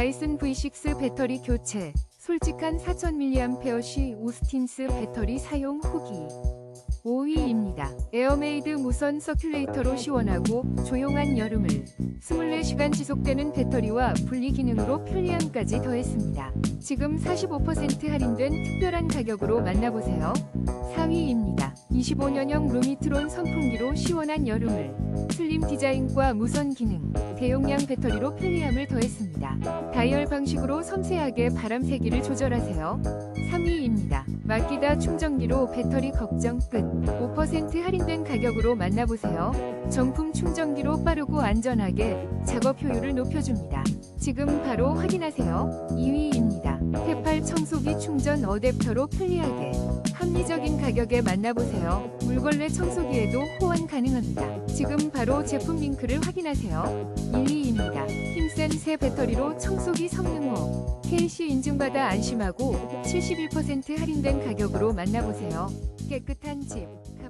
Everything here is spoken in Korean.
다이슨 V6 배터리 교체, 솔직한 4000mAh 시 오스틴스 배터리 사용 후기. 5위입니다. 에어메이드 무선 서큘레이터로 시원하고 조용한 여름을 24시간 지속되는 배터리와 분리 기능으로 편리함까지 더했습니다. 지금 45% 할인된 특별한 가격으로 만나보세요. 4위입니다. 25년형 루미트론 선풍기로 시원한 여름을 슬림 디자인과 무선 기능, 대용량 배터리로 편리함을 더했습니다. 다이얼 방식으로 섬세하게 바람 세기를 조절하세요. 3위입니다. 마키다 충전기로 배터리 걱정 끝. 5% 할인된 가격으로 만나보세요. 정품 충전기로 빠르고 안전하게 작업 효율을 높여줍니다. 지금 바로 확인하세요. 2위입니다. 테팔 청소기 충전 어댑터로 편리하게 합리적인 가격에 만나보세요. 물걸레 청소기에도 호환 가능합니다. 지금 바로 제품 링크를 확인하세요. 1위입니다. 힘센 새 배터리로 청소기 성능호 KC 인증받아 안심하고 71% 할인된 가격으로 만나보세요. 깨끗한 집, 값